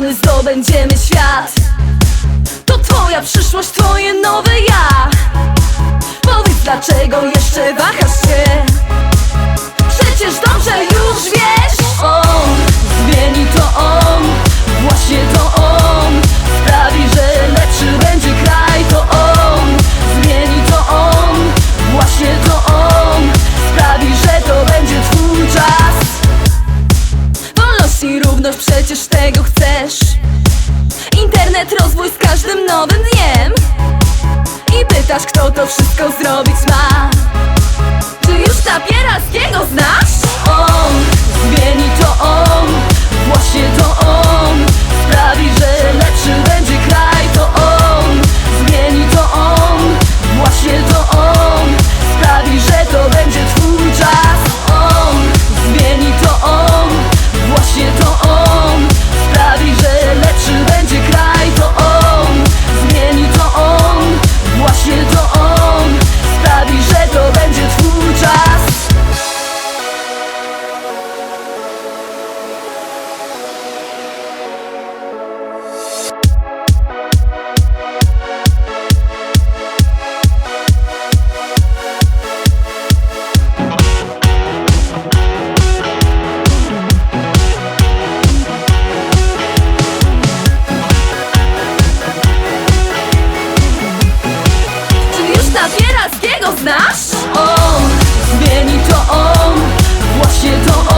Zbrojony zdobędziemy świat. To twoja przyszłość, twoje nowe ja. Powiedz dlaczego jeszcze wahasz się? Przecież dobrze już wiesz równość, przecież tego chcesz. Internet, rozwój z każdym nowym dniem. I pytasz, kto to wszystko zrobić ma. Czy już Tapieralskiego znasz? Tapieralskiego znasz? On zmieni to on Właśnie to